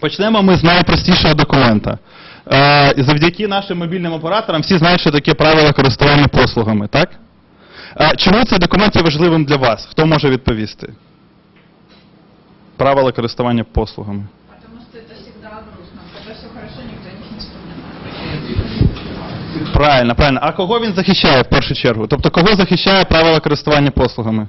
Почнемо ми з найпростішого документа. Завдяки нашим мобільним операторам всі знають, що таке правила користування послугами, так? Чому цей документ є важливим для вас? Хто може відповісти? Правила користування послугами. Правильно, правильно. А кого він захищає в першу чергу? Тобто кого захищає правила користування послугами?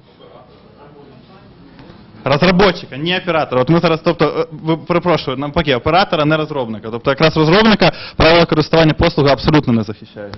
Розробника, не оператора. От ми зараз, тобто, е, ви- перепрошую, навпаки, оператора, не розробника. Тобто якраз розробника правила користування послуги абсолютно не захищають.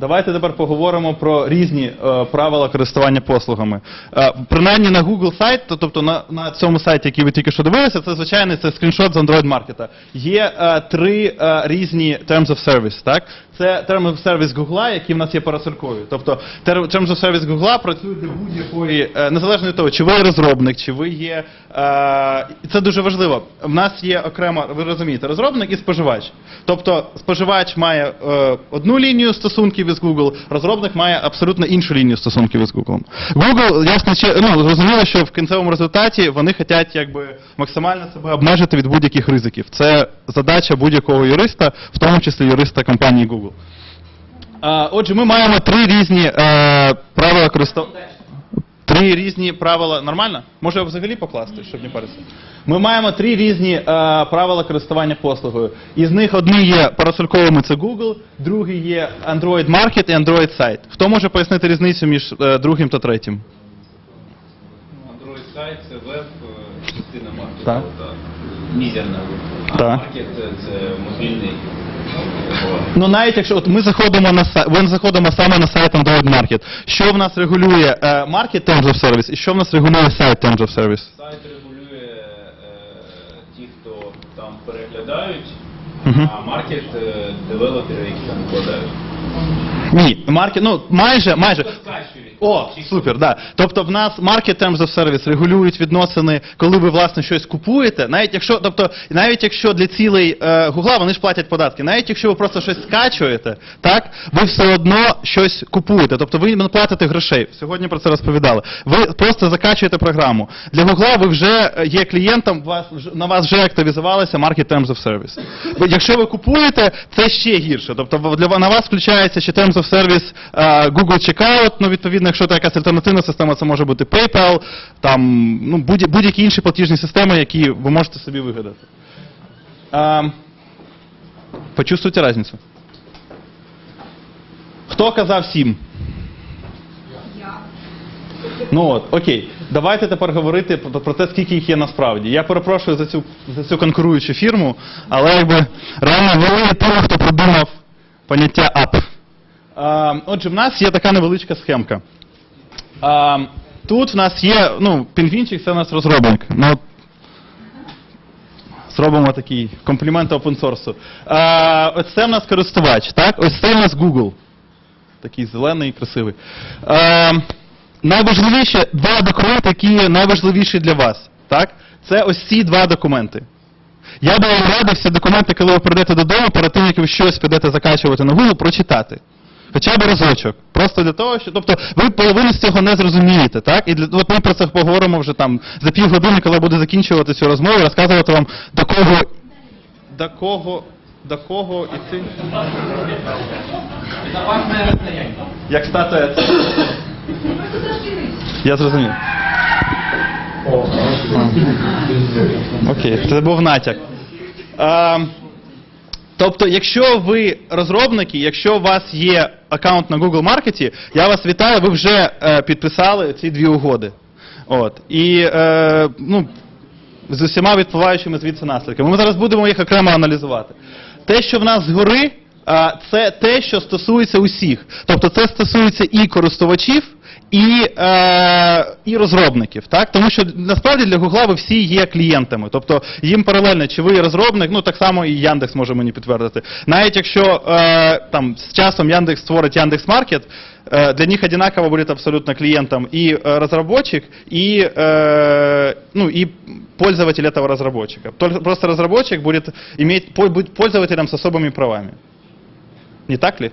Давайте тепер поговоримо про різні е, правила користування послугами. Е, принаймні на Google сайт, то- тобто на, на цьому сайті, який ви тільки що дивилися, це звичайний це скріншот з Android Market. Є е, три е, різні Terms of Service. Так? Це of Service Google, які в нас є парасолькові. Тобто of Service Google працюють для будь-якої, е, незалежно від того, чи ви розробник, чи ви є. Е, це дуже важливо. В нас є окремо, ви розумієте, розробник і споживач. Тобто споживач має е, одну лінію стосунків із Google, розробник має абсолютно іншу лінію стосунків із Google. Google, ясно, чи, ну, зрозуміло, що в кінцевому результаті вони хочуть якби, максимально себе обмежити від будь-яких ризиків. Це задача будь-якого юриста, в тому числі юриста компанії Google. А, отже, ми маємо три різні е, правила користування. Три різні правила. Нормально? Може взагалі покласти, щоб не паритися? Ми маємо три різні е, правила користування послугою. Із них одні є парасольковими, це Google, другий є Android Market і Android Site. Хто може пояснити різницю між е, другим та третім? Android сайт це веб, е, частина маркету. Так. Мізерна. А маркет це мобільний. Ну навіть якщо от ми заходимо на сайт, ми заходимо саме на сайт Android Market. Що в нас регулює е, Market Terms of Service і що в нас регулює сайт Terms of Service? Сайт регулює е, ті, хто там переглядають, Мгм. а маркет е, девелопери, які там вкладають. Ні, маркет, ну майже, майже. Хто скачує? О, супер, да. Тобто в нас Market Terms of Service регулюють відносини, коли ви власне щось купуєте. Навіть якщо, тобто, навіть якщо для цілей е, вони ж платять податки, навіть якщо ви просто щось скачуєте, так, ви все одно щось купуєте. Тобто ви не платите грошей. Сьогодні про це розповідали. Ви просто закачуєте програму. Для Гугла ви вже е, є клієнтом, вас на вас вже активізувалися Market Terms of Service. Якщо ви купуєте, це ще гірше. Тобто для на вас включається ще Terms of Service е, Google Checkout, ну відповідно, якщо це якась альтернативна система, це може бути PayPal, там ну будь- будь-які інші платіжні системи, які ви можете собі вигадати. Е, почувствуйте різницю. Хто казав сім? Я. Ну от, окей. Давайте тепер говорити про, про те, скільки їх є насправді. Я перепрошую за цю, за цю конкуруючу фірму, але якби реально вели того, хто придумав поняття ап. А, отже, в нас є така невеличка схемка. А, тут в нас є, ну, пінгвінчик це у нас розробник. Ну, зробимо такий комплімент опенсорсу. А, ось це в нас користувач, так? Ось це в нас Google. Такий зелений і красивий. Е, найважливіше два документи, які найважливіші для вас. Так? Це ось ці два документи. Я би вам радив документи, коли ви прийдете додому, перед тим, як ви щось підете закачувати на Google, прочитати. Хоча б разочок. Просто для того, що. Тобто ви половину з цього не зрозумієте, так? І для, от ми про це поговоримо вже там за півгодини, коли я буду закінчувати цю розмову, розказувати вам до кого. До кого. До кого іти. Як статуя. Я зрозумів. Окей, це був натяк. А, тобто, якщо ви розробники, якщо у вас є аккаунт на Google Маркеті, я вас вітаю, ви вже е, підписали ці дві угоди. От. І е, ну, з усіма відпливаючими звідси наслідками. Ми зараз будемо їх окремо аналізувати. Те, що в нас згори, це те, що стосується усіх. Тобто це стосується і користувачів, і, е, і розробників. Так? Тому що насправді для Гугла ви всі є клієнтами. Тобто їм паралельно, чи ви є розробник, ну так само і Яндекс може мені підтвердити. Навіть якщо е, там, з часом Яндекс створить Яндекс.Маркет, э, для них одинаково будет абсолютно клиентом и э, разработчик, и, э, ну, и пользователь этого разработчика. Только просто разработчик будет иметь по- будет пользователем с особыми правами. Не так ли?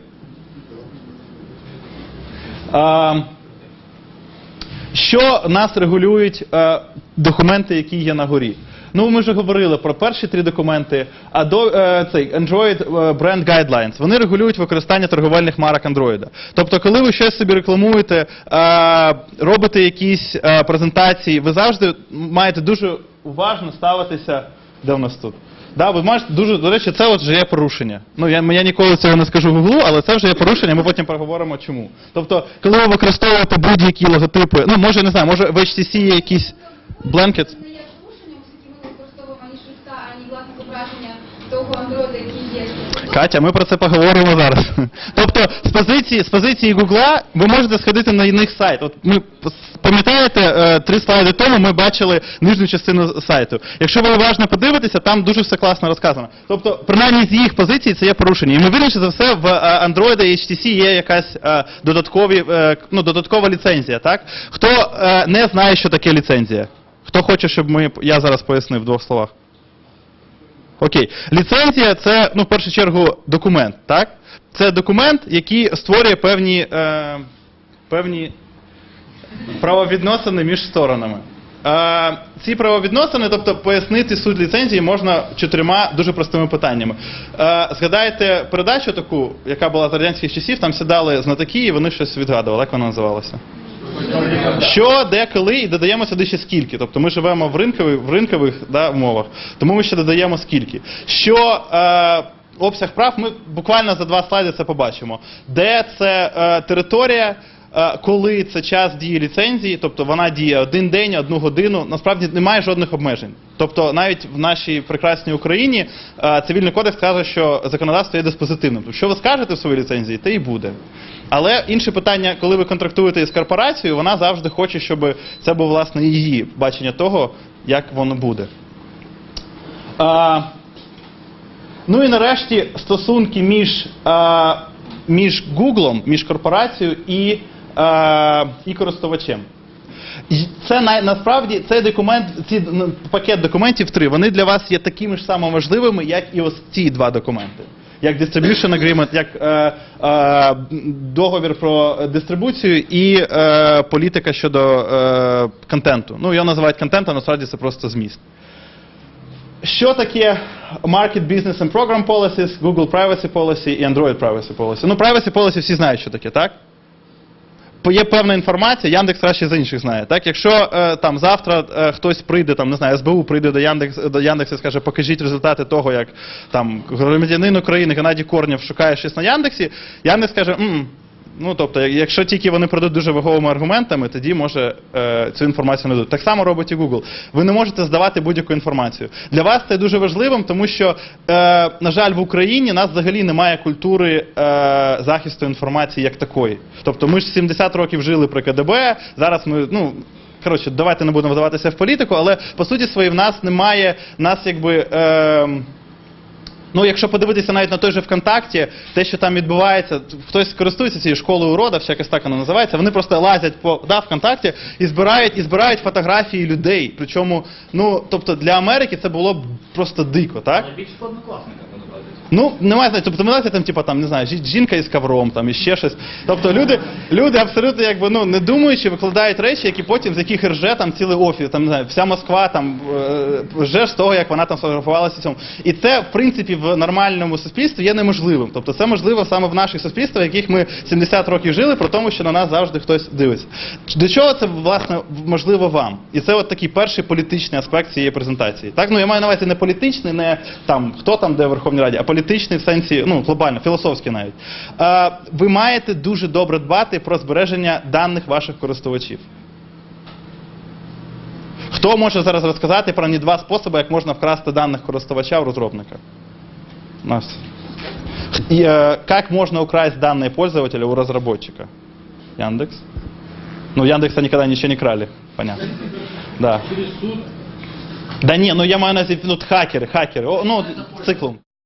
Що нас регулюють е, документи, які є на горі? Ну, ми вже говорили про перші три документи, а до е, цей Android е, Brand Guidelines. Вони регулюють використання торговельних марок Android. Тобто, коли ви щось собі рекламуєте, робите якісь презентації, ви завжди маєте дуже уважно ставитися. Де в нас тут? Да, ви можете дуже до речі, це от вже є порушення. Ну я, я ніколи цього не скажу в углу, але це вже є порушення. Ми потім проговоримо чому. Тобто, коли ви використовуєте будь-які логотипи, ну може не знаю, може в HTC є якісь blanket. Це не є порушенням, оскільки ми використовуємо ані шрифта, ані власне зображення того є. Катя, ми про це поговоримо зараз. Тобто, з позиції, з позиції Гугла ви можете сходити на їх сайт. От ми пам'ятаєте, е, три слайди тому ми бачили нижню частину сайту. Якщо ви уважно подивитеся, там дуже все класно розказано. Тобто, принаймні з їх позиції це є порушення. І ми ймовірніше за все, в е, Android і HTC є якась е, додаткові, ну, додаткова ліцензія. Так? Хто не знає, що таке ліцензія? Хто хоче, щоб ми, я зараз пояснив в двох словах? Окей. Ліцензія це, ну, в першу чергу, документ, так? Це документ, який створює певні, е, певні правовідносини між сторонами. Е, ці правовідносини, тобто пояснити суть ліцензії можна чотирма дуже простими питаннями. Е, згадайте передачу таку, яка була з радянських часів, там сідали знатоки і вони щось відгадували. Як вона називалася? Що, де, коли, і додаємо сюди ще скільки. Тобто ми живемо в ринкових, в ринкових да, умовах, тому ми ще додаємо скільки. Що е, обсяг прав, ми буквально за два слайди це побачимо. Де це е, територія, коли це час дії ліцензії, тобто вона діє один день, одну годину, насправді немає жодних обмежень. Тобто навіть в нашій прекрасній Україні е, цивільний кодекс каже, що законодавство є диспозитивним. Тобто, що ви скажете в своїй ліцензії, те і буде. Але інше питання, коли ви контрактуєте із корпорацією, вона завжди хоче, щоб це було власне її бачення того, як воно буде. А, ну і нарешті стосунки між, а, між Google, між корпорацією і, і користувачем. Це най, насправді цей документ, ці пакет документів три, вони для вас є такими ж само важливими, як і ось ці два документи. Як Distribution Agreement, як е, е, договір про дистрибуцію і е, політика щодо е, контенту. Ну, його називають контентом, насправді це просто зміст. Що таке Market Business and Program Policies, Google Privacy Policy і Android Privacy Policy? Ну, Privacy Policy всі знають, що таке, так? Є певна інформація, Яндекс краще за інших знає. Так, якщо е, там завтра е, хтось прийде, там не знаю, СБУ прийде до Яндекс до Яндекса і скаже, покажіть результати того, як там громадянин України Геннадій Корнєв шукає щось на Яндексі, Яндекс каже, Ну, тобто, якщо тільки вони придуть дуже ваговими аргументами, тоді може е, цю інформацію не дадуть. Так само робить і Google. Ви не можете здавати будь-яку інформацію. Для вас це дуже важливим, тому що, е, на жаль, в Україні нас взагалі немає культури е, захисту інформації як такої. Тобто, ми ж 70 років жили при КДБ, зараз ми, ну. Коротше, давайте не будемо вдаватися в політику, але по суті своїй в нас немає, нас якби. Е, Ну, якщо подивитися навіть на той же ВКонтакті, те, що там відбувається, хтось користується цією школою урода, всяке так вона називається, вони просто лазять по да, ВКонтакті і збирають, і збирають фотографії людей. Причому, ну, тобто для Америки це було б просто дико, так? Найбільш складнокласника. Ну, немає знаєте, тобто знаєте, там, типа, там, не знаю, жінка із ковром, там, і ще щось. Тобто люди, люди абсолютно якби, ну, не думаючи, викладають речі, які потім, з яких рже там цілий офіс, там, не знаю, вся Москва там е, рже з того, як вона там сфотографувалася. цьому. І це, в принципі, в нормальному суспільстві є неможливим. Тобто це можливо саме в наших суспільствах, в яких ми 70 років жили, про тому, що на нас завжди хтось дивиться. До чого це, власне, можливо вам? І це от такий перший політичний аспект цієї презентації. Так, ну я маю на увазі не політичний, не там хто там де в Верховній Раді, а політичний в сенсі, ну глобально, філософський навіть. Е, ви маєте дуже добре дбати про збереження даних ваших користувачів. Хто може зараз розказати про ні два способи, як можна вкрасти даних користувача у розробника? Нас. И, э, как можно украсть данные пользователя у разработчика? Яндекс. Ну, Яндекса никогда ничего не крали, понятно. Да. Да не, ну я маю на ну, хакери, хакери. О, ну, циклом.